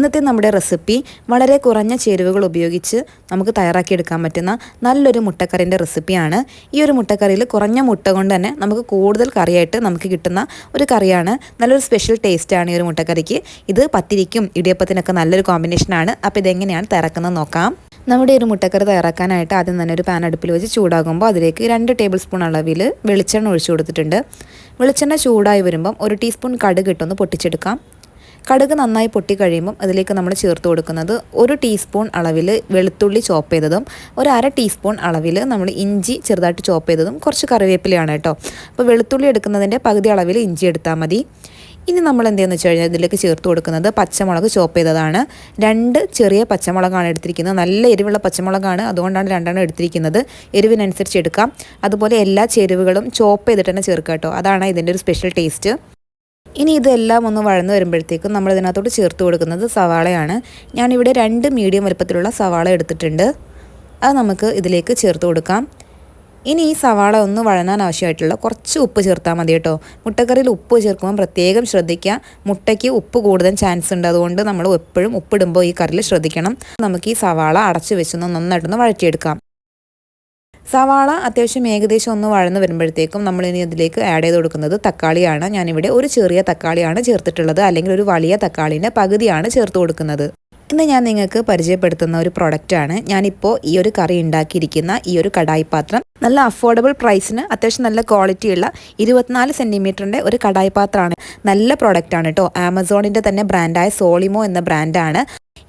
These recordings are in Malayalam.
ഇന്നത്തെ നമ്മുടെ റെസിപ്പി വളരെ കുറഞ്ഞ ചേരുവകൾ ഉപയോഗിച്ച് നമുക്ക് തയ്യാറാക്കിയെടുക്കാൻ പറ്റുന്ന നല്ലൊരു മുട്ടക്കറിന്റെ റെസിപ്പിയാണ്. ഈ ഒരു മുട്ടക്കറിയിൽ കുറഞ്ഞ മുട്ട കൊണ്ട് തന്നെ നമുക്ക് കൂടുതൽ കറിയായിട്ട് നമുക്ക് കിട്ടുന്ന ഒരു കറിയാണ്. നല്ലൊരു സ്പെഷ്യൽ ടേസ്റ്റാണ് ഈ ഒരു മുട്ടക്കറിക്ക്. ഇത് പത്തിരിക്കും ഇടിയപ്പത്തിനൊക്കെ നല്ലൊരു കോമ്പിനേഷനാണ് അപ്പോൾ ഇതെങ്ങനെയാണ് തയ്യാറാക്കുന്നത് നോക്കാം. നമ്മുടെ ഒരു മുട്ടക്കറി തയ്യാറാക്കാനായിട്ട് ആദ്യം തന്നെ ഒരു പാൻ അടുപ്പിൽ വെച്ച് ചൂടാകുമ്പോൾ അതിലേക്ക് രണ്ട് ടേബിൾ സ്പൂൺ അളവിൽ വെളിച്ചെണ്ണ ഒഴിച്ചു കൊടുത്തിട്ടുണ്ട്. വെളിച്ചെണ്ണ ചൂടായി വരുമ്പം ഒരു ടീസ്പൂൺ കടുക് ഇട്ടൊന്ന് പൊട്ടിച്ചെടുക്കാം. കടുക് നന്നായി പൊട്ടി കഴിയുമ്പം അതിലേക്ക് നമ്മൾ ചേർത്ത് കൊടുക്കുന്നത് ഒരു ടീസ്പൂൺ അളവിൽ വെളുത്തുള്ളി ചോപ്പ് ചെയ്തതും ഒരു അര ടീസ്പൂൺ അളവിൽ നമ്മൾ ഇഞ്ചി ചെറുതായിട്ട് ചോപ്പ് ചെയ്തതും കുറച്ച് കറിവേപ്പിലയാണ് കേട്ടോ. അപ്പോൾ വെളുത്തുള്ളി എടുക്കുന്നതിന്റെ പകുതി അളവിൽ ഇഞ്ചി എടുത്താൽ മതി. ഇനി നമ്മൾ എന്തെന്ന് വെച്ച് കഴിഞ്ഞാൽ ഇതിലേക്ക് ചേർത്ത് കൊടുക്കുന്നത് പച്ചമുളക് ചോപ്പ് ചെയ്തതാണ്. രണ്ട് ചെറിയ പച്ചമുളകാണ് എടുത്തിരിക്കുന്നത്. നല്ല എരിവുള്ള പച്ചമുളകാണ്. അതുകൊണ്ടാണ് രണ്ടെണ്ണം എടുത്തിരിക്കുന്നത്. എരിവിനനുസരിച്ച് എടുക്കാം. അതുപോലെ എല്ലാ ചേരുവകളും ചോപ്പ് ചെയ്തിട്ട് തന്നെ ചേർക്കാം കേട്ടോ. അതാണ് ഇതിന്റെ ഒരു സ്പെഷ്യൽ ടേസ്റ്റ് ഇനി ഇതെല്ലാം ഒന്ന് വഴന്നു വരുമ്പോഴത്തേക്കും നമ്മൾ ഇതിനകത്തോട്ട് ചേർത്ത് കൊടുക്കുന്നത് സവാളയാണ്. ഞാനിവിടെ രണ്ട് മീഡിയം വലുപ്പത്തിലുള്ള സവാള എടുത്തിട്ടുണ്ട്. അത് നമുക്ക് ഇതിലേക്ക് ചേർത്ത് കൊടുക്കാം. ഇനി ഈ സവാള ഒന്ന് വഴനാൻ ആവശ്യമായിട്ടുള്ള കുറച്ച് ഉപ്പ് ചേർത്താൽ മതി കേട്ടോ. മുട്ടക്കറിയിൽ ഉപ്പ് ചേർക്കുമ്പോൾ പ്രത്യേകം ശ്രദ്ധിക്കുക. മുട്ടയ്ക്ക് ഉപ്പ് കൂടുതൽ ചാൻസ് ഉണ്ട്. അതുകൊണ്ട് നമ്മൾ എപ്പോഴും ഉപ്പിടുമ്പോൾ ഈ കറിയിൽ ശ്രദ്ധിക്കണം. നമുക്ക് ഈ സവാള അടച്ചു വെച്ചൊന്ന് നന്നായിട്ടൊന്ന് വഴറ്റിയെടുക്കാം. സവാള അത്യാവശ്യം ഏകദേശം ഒന്ന് വഴന്ന് വരുമ്പോഴത്തേക്കും നമ്മൾ ഇനി അതിലേക്ക് ആഡ് ചെയ്ത് കൊടുക്കുന്നത് തക്കാളിയാണ്. ഞാനിവിടെ ഒരു ചെറിയ തക്കാളിയാണ് ചേർത്തിട്ടുള്ളത്. അല്ലെങ്കിൽ ഒരു വലിയ തക്കാളിന്റെ പകുതിയാണ് ചേർത്ത് കൊടുക്കുന്നത്. ഇന്ന് ഞാൻ നിങ്ങൾക്ക് പരിചയപ്പെടുത്തുന്ന ഒരു പ്രൊഡക്റ്റാണ് ഞാനിപ്പോൾ ഈ ഒരു കറി ഉണ്ടാക്കിയിരിക്കുന്ന ഈ ഒരു കടായി പാത്രം. നല്ല അഫോർഡബിൾ പ്രൈസിന് അത്യാവശ്യം നല്ല ക്വാളിറ്റിയുള്ള ഇരുപത്തിനാല് സെന്റിമീറ്ററിന്റെ ഒരു കടായി പാത്രമാണ്. നല്ല പ്രൊഡക്റ്റാണ് കേട്ടോ ആമസോണിന്റെ തന്നെ ബ്രാൻഡായ സോളിമോ എന്ന ബ്രാൻഡാണ്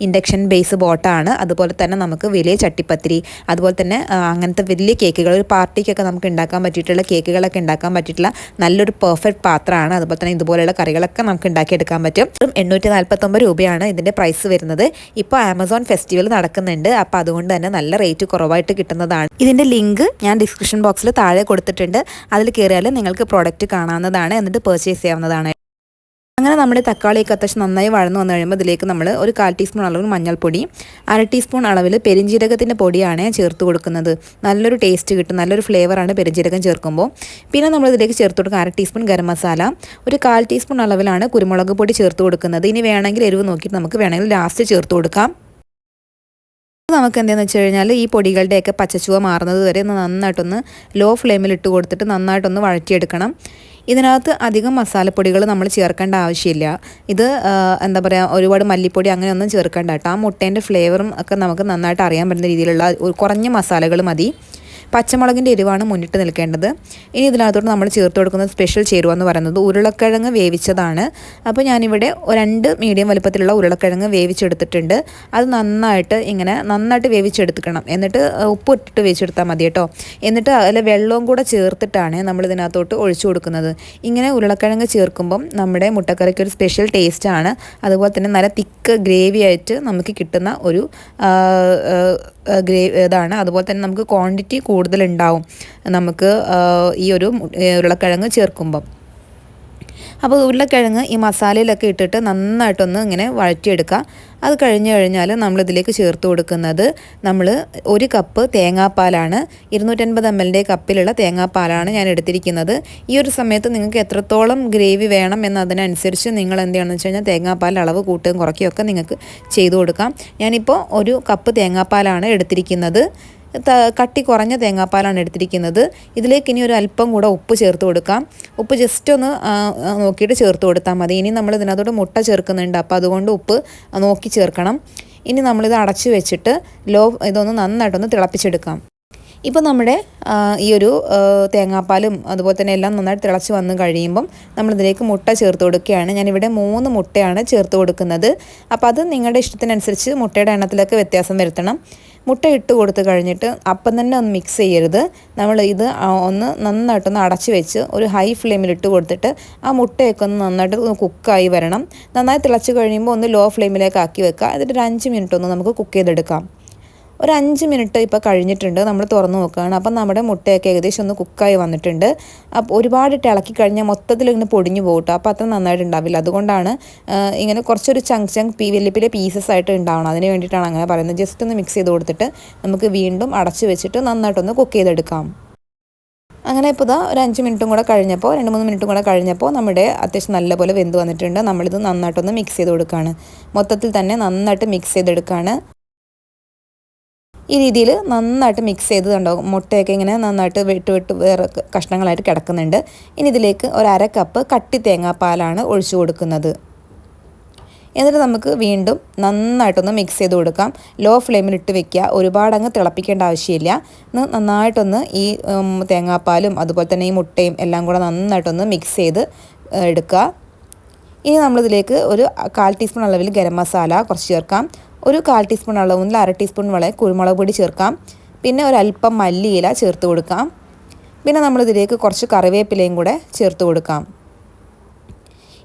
ഇൻഡക്ഷൻ ബേസ് ബോട്ടാണ്. അതുപോലെ തന്നെ നമുക്ക് വലിയ ചട്ടിപ്പത്തിരി അതുപോലെ തന്നെ അങ്ങനത്തെ വലിയ കേക്കുകൾ ഒരു പാർട്ടിക്കൊക്കെ നമുക്ക് ഉണ്ടാക്കാൻ പറ്റിയിട്ടുള്ള കേക്കുകളൊക്കെ ഉണ്ടാക്കാൻ പറ്റിയിട്ടുള്ള നല്ലൊരു പെർഫെക്റ്റ് പാത്രമാണ്. അതുപോലെ തന്നെ ഇതുപോലെയുള്ള കറികളൊക്കെ നമുക്ക് ഉണ്ടാക്കിയെടുക്കാൻ പറ്റും. എണ്ണൂറ്റി നാൽപ്പത്തൊമ്പത് രൂപയാണ് ഇതിന്റെ പ്രൈസ് വരുന്നത്. ഇപ്പോൾ ആമസോൺ ഫെസ്റ്റിവൽ നടക്കുന്നുണ്ട്. അപ്പോൾ അതുകൊണ്ട് തന്നെ നല്ല റേറ്റ് കുറവായിട്ട് കിട്ടുന്നതാണ്. ഇതിന്റെ ലിങ്ക് ഞാൻ ഡിസ്ക്രിപ്ഷൻ ബോക്സിൽ താഴെ കൊടുത്തിട്ടുണ്ട്. അതിൽ കയറിയാൽ നിങ്ങൾക്ക് പ്രോഡക്റ്റ് കാണാവുന്നതാണ്. എന്നിട്ട് പർച്ചേസ് ചെയ്യാവുന്നതാണ്. അങ്ങനെ നമ്മുടെ തക്കാളിയൊക്കെ അത്യാവശ്യം നന്നായി വഴന്നു വന്നു കഴിയുമ്പോൾ ഇതിലേക്ക് നമ്മൾ ഒരു കാൽ ടീസ്പൂൺ അളവിൽ മഞ്ഞൾപ്പൊടി അര ടീസ്പൂൺ അളവിൽ പെരിഞ്ജീരകത്തിന്റെ പൊടിയാണ് ചേർത്ത് കൊടുക്കുന്നത്. നല്ലൊരു ടേസ്റ്റ് കിട്ടും നല്ലൊരു ഫ്ലേവറാണ് പെരിഞ്ജീരകം ചേർക്കുമ്പോൾ. പിന്നെ നമ്മൾ ഇതിലേക്ക് ചേർത്ത് കൊടുക്കുക അര ടീസ്പൂൺ ഗരം മസാല ഒരു കാൽ ടീസ്പൂൺ അളവിലാണ് കുരുമുളക് പൊടി ചേർത്ത് കൊടുക്കുന്നത്. ഇനി വേണമെങ്കിൽ എരിവ് നോക്കിയിട്ട് നമുക്ക് വേണമെങ്കിൽ ലാസ്റ്റ് ചേർത്ത് കൊടുക്കാം. നമുക്ക് എന്താണെന്ന് വെച്ച് കഴിഞ്ഞാൽ ഈ പൊടികളുടെയൊക്കെ പച്ചച്ചുവ മാറുന്നത് വരെ ഒന്ന് നന്നായിട്ടൊന്ന് ലോ ഫ്ലെയിമിൽ ഇട്ട് കൊടുത്തിട്ട് നന്നായിട്ടൊന്ന് വഴറ്റിയെടുക്കണം. ഇതിനകത്ത് അധികം മസാലപ്പൊടികൾ നമ്മൾ ചേർക്കേണ്ട ആവശ്യമില്ല. ഇത് എന്താ പറയുക ഒരുപാട് മല്ലിപ്പൊടി അങ്ങനെയൊന്നും ചേർക്കേണ്ട കേട്ടോ. ആ മുട്ടേന്റെ ഫ്ലേവറും ഒക്കെ നമുക്ക് നന്നായിട്ട് അറിയാൻ പറ്റുന്ന രീതിയിലുള്ള കുറഞ്ഞ മസാലകൾ മതി. പച്ചമുളകിന്റെ എരിവാണ് മുന്നിട്ട് നിൽക്കേണ്ടത്. ഇനി ഇതിനകത്തോട്ട് നമ്മൾ ചേർത്ത് കൊടുക്കുന്ന സ്പെഷ്യൽ ചേരുവ എന്ന് പറയുന്നത് ഉരുളക്കിഴങ്ങ് വേവിച്ചതാണ്. അപ്പോൾ ഞാനിവിടെ രണ്ട് മീഡിയം വലുപ്പത്തിലുള്ള ഉരുളക്കിഴങ്ങ് വേവിച്ചെടുത്തിട്ടുണ്ട്. അത് നന്നായിട്ട് ഇങ്ങനെ നന്നായിട്ട് വേവിച്ചെടുക്കണം. എന്നിട്ട് ഉപ്പ് ഇട്ടിട്ട് വേവിച്ചെടുത്താൽ മതി കേട്ടോ. എന്നിട്ട് അതിൽ വെള്ളവും കൂടെ ചേർത്തിട്ടാണ് നമ്മൾ ഇതിനകത്തോട്ട് ഒഴിച്ചു കൊടുക്കുന്നത്. ഇങ്ങനെ ഉരുളക്കിഴങ്ങ് ചേർക്കുമ്പം നമ്മുടെ മുട്ടക്കറിക്ക് ഒരു സ്പെഷ്യൽ ടേസ്റ്റാണ് അതുപോലെ തന്നെ നല്ല തിക്ക് ഗ്രേവി ആയിട്ട് നമുക്ക് കിട്ടുന്ന ഒരു ഗ്രേ ഇതാണ്. അതുപോലെ തന്നെ നമുക്ക് ക്വാണ്ടിറ്റി കൂടുതലുണ്ടാവും. നമുക്ക് ഈ ഒരു ഉരുളക്കിഴങ്ങ് ചേർക്കുമ്പം. അപ്പോൾ ഉരുളക്കിഴങ്ങ് ഈ മസാലയിലൊക്കെ ഇട്ടിട്ട് നന്നായിട്ടൊന്ന് ഇങ്ങനെ വഴറ്റിയെടുക്കുക. അത് കഴിഞ്ഞ് കഴിഞ്ഞാൽ നമ്മളിതിലേക്ക് ചേർത്ത് കൊടുക്കുന്നത് നമ്മൾ ഒരു കപ്പ് തേങ്ങാപ്പാലാണ്. ഇരുന്നൂറ്റൻപത് എം എല്ലിന്റെ കപ്പിലുള്ള തേങ്ങാപ്പാലാണ് ഞാൻ എടുത്തിരിക്കുന്നത്. ഈ ഒരു സമയത്ത് നിങ്ങൾക്ക് എത്രത്തോളം ഗ്രേവി വേണം എന്നതിനനുസരിച്ച് നിങ്ങൾ എന്ത് ചെയ്യണമെന്ന് വെച്ച് കഴിഞ്ഞാൽ തേങ്ങാപ്പാൽ അളവ് കൂട്ടുകയും കുറയ്ക്കുകയൊക്കെ നിങ്ങൾക്ക് ചെയ്തു കൊടുക്കാം. ഞാനിപ്പോൾ ഒരു കപ്പ് തേങ്ങാപ്പാലാണ് എടുത്തിരിക്കുന്നത്. കട്ടി കുറഞ്ഞ തേങ്ങാപ്പാലാണ് എടുത്തിരിക്കുന്നത്. ഇതിലേക്ക് ഇനി ഒരു അല്പം കൂടെ ഉപ്പ് ചേർത്ത് കൊടുക്കാം. ഉപ്പ് ജസ്റ്റ് ഒന്ന് നോക്കിയിട്ട് ചേർത്ത് കൊടുത്താൽ മതി. ഇനി നമ്മൾ ഇതിനകത്തോട് മുട്ട ചേർക്കുന്നുണ്ട്. അപ്പോൾ അതുകൊണ്ട് ഉപ്പ് നോക്കി ചേർക്കണം. ഇനി നമ്മളിത് അടച്ചു വെച്ചിട്ട് ലോ ഇതൊന്ന് നന്നായിട്ടൊന്ന് തിളപ്പിച്ചെടുക്കാം. ഇപ്പോൾ നമ്മുടെ ഈ ഒരു തേങ്ങാപ്പാലും അതുപോലെ തന്നെ എല്ലാം നന്നായിട്ട് തിളച്ച് വന്ന് കഴിയുമ്പം നമ്മളിതിലേക്ക് മുട്ട ചേർത്ത് കൊടുക്കുകയാണ്. ഞാനിവിടെ മൂന്ന് മുട്ടയാണ് ചേർത്ത് കൊടുക്കുന്നത്. അപ്പോൾ അത് നിങ്ങളുടെ ഇഷ്ടത്തിനനുസരിച്ച് മുട്ടയുടെ എണ്ണത്തിലൊക്കെ വ്യത്യാസം വരുത്തണം. മുട്ട ഇട്ട് കൊടുത്ത് കഴിഞ്ഞിട്ട് അപ്പം തന്നെ ഒന്ന് മിക്സ് ചെയ്യരുത്. നമ്മൾ ഇത് ഒന്ന് നന്നായിട്ടൊന്ന് അടച്ച് വെച്ച് ഒരു ഹൈ ഫ്ലെയിമിൽ ഇട്ട് കൊടുത്തിട്ട് ആ മുട്ടയൊക്കെ ഒന്ന് നന്നായിട്ട് ഒന്ന് കുക്കായി വരണം. നന്നായി തിളച്ച് കഴിയുമ്പോൾ ഒന്ന് ലോ ഫ്ലെയിമിലേക്ക് ആക്കി വെക്കുക. എന്നിട്ട് ഒരു അഞ്ച് മിനിറ്റ് ഒന്ന് നമുക്ക് കുക്ക് ചെയ്തെടുക്കാം. ഒരു അഞ്ച് മിനിറ്റ് ഇപ്പോൾ കഴിഞ്ഞിട്ടുണ്ട്. നമ്മൾ തുറന്ന് നോക്കുകയാണ്. അപ്പം നമ്മുടെ മുട്ടയൊക്കെ ഏകദേശം ഒന്ന് കുക്കായി വന്നിട്ടുണ്ട്. അപ്പോൾ ഒരുപാട് ഇളക്കി കഴിഞ്ഞാൽ മൊത്തത്തിൽ ഇങ്ങനെ പൊടിഞ്ഞു പോകട്ടോ അപ്പോൾ അത്ര നന്നായിട്ട് ഉണ്ടാവില്ല. അതുകൊണ്ടാണ് ഇങ്ങനെ കുറച്ചൊരു ചങ് ചങ് പി വലിയ പീസസ് ആയിട്ട് ഉണ്ടാവണം. അതിന് വേണ്ടിയിട്ടാണ് അങ്ങനെ പറയുന്നത്. ജസ്റ്റ് ഒന്ന് മിക്സ് ചെയ്ത് കൊടുത്തിട്ട് നമുക്ക് വീണ്ടും അടച്ചു വെച്ചിട്ട് നന്നായിട്ടൊന്ന് കുക്ക് ചെയ്തെടുക്കാം. അങ്ങനെ ഇപ്പോൾ ഇതാ ഒരു അഞ്ച് മിനിറ്റും കൂടെ കഴിഞ്ഞപ്പോൾ രണ്ട് മൂന്ന് മിനിറ്റും കൂടെ കഴിഞ്ഞപ്പോൾ നമ്മുടെ അത്യാവശ്യം നല്ലപോലെ വെന്ത് വന്നിട്ടുണ്ട്. നമ്മളിത് നന്നായിട്ടൊന്ന് മിക്സ് ചെയ്ത് കൊടുക്കുകയാണ്. മൊത്തത്തിൽ തന്നെ നന്നായിട്ട് മിക്സ് ചെയ്തെടുക്കുകയാണ്. ഈ രീതിയിൽ നന്നായിട്ട് മിക്സ് ചെയ്ത് കണ്ടാവും മുട്ടയൊക്കെ ഇങ്ങനെ നന്നായിട്ട് വെട്ട് വെട്ട് വേറെ കഷ്ണങ്ങളായിട്ട് കിടക്കുന്നുണ്ട്. ഇനി ഇതിലേക്ക് ഒരു അര കപ്പ് കട്ടി തേങ്ങാപ്പാലാണ് ഒഴിച്ചു കൊടുക്കുന്നത്. എന്നിട്ട് നമുക്ക് വീണ്ടും നന്നായിട്ടൊന്ന് മിക്സ് ചെയ്ത് കൊടുക്കാം. ലോ ഫ്ലെയിമിൽ ഇട്ട് വെക്കുക. ഒരുപാട് അങ്ങ് തിളപ്പിക്കേണ്ട ആവശ്യമില്ല. നന്നായിട്ടൊന്ന് ഈ തേങ്ങാപ്പാലും അതുപോലെ തന്നെ ഈ മുട്ടയും എല്ലാം കൂടെ നന്നായിട്ടൊന്ന് മിക്സ് ചെയ്ത് എടുക്കുക. ഇനി നമ്മളിതിലേക്ക് ഒരു കാൽ ടീസ്പൂൺ അളവിൽ ഗരം മസാല കുറച്ച് ചേർക്കാം. ഒരു കാൽ ടീസ്പൂൺ അളവിൽ അര ടീസ്പൂൺ വളരെ കുരുമുളക് പൊടി ചേർക്കാം. പിന്നെ ഒരല്പം മല്ലിയില ചേർത്ത് കൊടുക്കാം. പിന്നെ നമ്മളിതിലേക്ക് കുറച്ച് കറിവേപ്പിലയും കൂടെ ചേർത്ത് കൊടുക്കാം.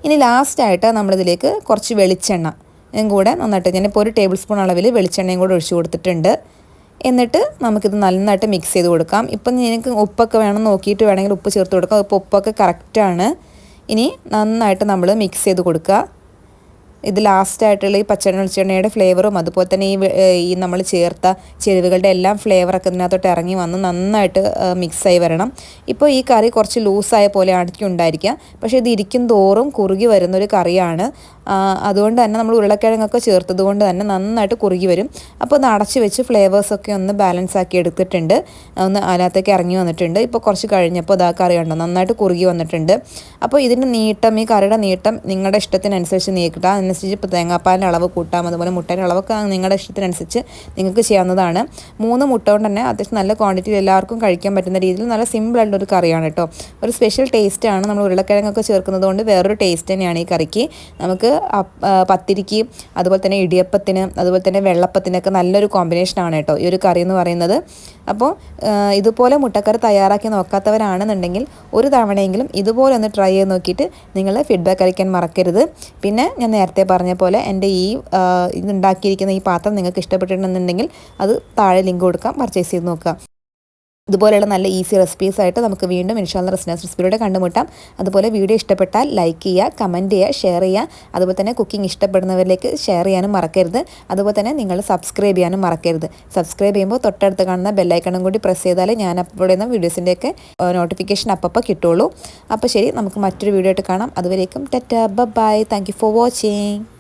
ഇനി ലാസ്റ്റായിട്ട് നമ്മളിതിലേക്ക് കുറച്ച് വെളിച്ചെണ്ണ കൂടെ നന്നായിട്ട് ഞാനിപ്പോൾ ഒരു ടേബിൾ സ്പൂൺ അളവിൽ വെളിച്ചെണ്ണയും കൂടെ ഒഴിച്ചു കൊടുത്തിട്ടുണ്ട്. എന്നിട്ട് നമുക്കിത് നന്നായിട്ട് മിക്സ് ചെയ്ത് കൊടുക്കാം. ഇപ്പം നിങ്ങൾക്ക് ഉപ്പൊക്കെ വേണം നോക്കിയിട്ട് വേണമെങ്കിൽ ഉപ്പ് ചേർത്ത് കൊടുക്കാം. ഇപ്പോൾ ഉപ്പൊക്കെ കറക്റ്റാണ് ഇനി നന്നായിട്ട് നമ്മൾ മിക്സ് ചെയ്ത് കൊടുക്കുക. ഇത് ലാസ്റ്റായിട്ടുള്ള ഈ പച്ചെണ്ണ വെളിച്ചെണ്ണയുടെ ഫ്ലേവറും അതുപോലെ തന്നെ ഈ ഈ നമ്മൾ ചേർത്ത ചേരുവകളുടെ എല്ലാം ഫ്ലേവറൊക്കെ ഇതിനകത്തോട്ട് ഇറങ്ങി വന്ന് നന്നായിട്ട് മിക്സായി വരണം. ഇപ്പോൾ ഈ കറി കുറച്ച് ലൂസായ പോലെ ആയിരിക്കും ഉണ്ടായിരിക്കുക പക്ഷേ ഇത് ഇരിക്കും തോറും കുറുകി വരുന്നൊരു കറിയാണ്. അതുകൊണ്ട് തന്നെ നമ്മൾ ഉരുളക്കിഴങ്ങൊക്കെ ചേർത്തത് കൊണ്ട് തന്നെ നന്നായിട്ട് കുറുകി വരും. അപ്പോൾ ഒന്ന് അടച്ച് വെച്ച് ഫ്ലേവേഴ്സൊക്കെ ഒന്ന് ബാലൻസ് ആക്കി എടുത്തിട്ടുണ്ട്. ഒന്ന് അതിനകത്തേക്ക് ഇറങ്ങി വന്നിട്ടുണ്ട്. ഇപ്പോൾ കുറച്ച് കഴിഞ്ഞപ്പോൾ ഇതാ കറി ഉണ്ടോ നന്നായിട്ട് കുറുകി വന്നിട്ടുണ്ട്. അപ്പോൾ ഇതിന്റെ നീട്ടം ഈ കറിയുടെ നീട്ടം നിങ്ങളുടെ ഇഷ്ടത്തിനനുസരിച്ച് നീക്കിട്ടാൽ അതിനനുസരിച്ച് ഇപ്പോൾ തേങ്ങാപ്പാലിന്റെ അളവ് കൂട്ടാം അതുപോലെ മുട്ടേന്റെ അളവൊക്കെ നിങ്ങളുടെ ഇഷ്ടത്തിനനുസരിച്ച് നിങ്ങൾക്ക് ചെയ്യാവുന്നതാണ്. മൂന്ന് മുട്ട കൊണ്ട് തന്നെ അത്യാവശ്യം നല്ല ക്വാണ്ടിറ്റിയിൽ എല്ലാവർക്കും കഴിക്കാൻ പറ്റുന്ന രീതിയിൽ നല്ല സിമ്പിൾ ആയിട്ടുള്ള ഒരു കറിയാണ് കേട്ടോ ഒരു സ്പെഷ്യൽ ടേസ്റ്റാണ് നമ്മൾ ഉരുളക്കിഴങ്ങൊക്കെ ചേർക്കുന്നത് കൊണ്ട് വേറൊരു ടേസ്റ്റ് തന്നെയാണ് ഈ കറിക്ക്. നമുക്ക് പത്തിരിക്ക് അതുപോലെ തന്നെ ഇടിയപ്പത്തിന് അതുപോലെ തന്നെ വെള്ളപ്പത്തിനൊക്കെ നല്ലൊരു കോമ്പിനേഷനാണ് കേട്ടോ ഈ ഒരു കറി എന്ന് പറയുന്നത്. അപ്പോൾ ഇതുപോലെ മുട്ടക്കറി തയ്യാറാക്കി നോക്കാത്തവരാണെന്നുണ്ടെങ്കിൽ ഒരു തവണയെങ്കിലും ഇതുപോലെ ഒന്ന് ട്രൈ ചെയ്ത് നോക്കിയിട്ട് നിങ്ങൾ ഫീഡ്ബാക്ക് അറിയിക്കാൻ മറക്കരുത്. പിന്നെ ഞാൻ നേരത്തെ പറഞ്ഞ പോലെ എന്റെ ഈ ഇതുണ്ടാക്കിയിരിക്കുന്ന ഈ പാത്രം നിങ്ങൾക്ക് ഇഷ്ടപ്പെട്ടിട്ടുണ്ടെന്നുണ്ടെങ്കിൽ അത് താഴെ ലിങ്ക് കൊടുക്കാം. പർച്ചേസ് ചെയ്ത് നോക്കുക. ഇതുപോലെയുള്ള നല്ല ഈസി റെസിപ്പീസ് ആയിട്ട് നമുക്ക് വീണ്ടും ഇൻഷാല്ല റെസിനസ് റെസിപ്പിയിലൂടെ കണ്ടുമുട്ടാം. അതുപോലെ വീഡിയോ ഇഷ്ടപ്പെട്ടാൽ ലൈക്ക് ചെയ്യുക കമന്റ് ചെയ്യുക ഷെയർ ചെയ്യുക. അതുപോലെ തന്നെ കുക്കിംഗ് ഇഷ്ടപ്പെടുന്നവരിലേക്ക് ഷെയർ ചെയ്യാനും മറക്കരുത്. അതുപോലെ തന്നെ നിങ്ങൾ സബ്സ്ക്രൈബ് ചെയ്യാനും മറക്കരുത്. സബ്സ്ക്രൈബ് ചെയ്യുമ്പോൾ തൊട്ടടുത്ത് കാണുന്ന ബെല്ലൈക്കണും കൂടി പ്രസ് ചെയ്താൽ ഞാൻ അപ്ലോഡ് ചെയ്യുന്ന വീഡിയോസിന്റെയൊക്കെ നോട്ടിഫിക്കേഷൻ അപ്പം കിട്ടുള്ളൂ. അപ്പോൾ ശരി നമുക്ക് മറ്റൊരു വീഡിയോ ആയിട്ട് കാണാം. അതുവരേക്കും ta ta bye thank for watching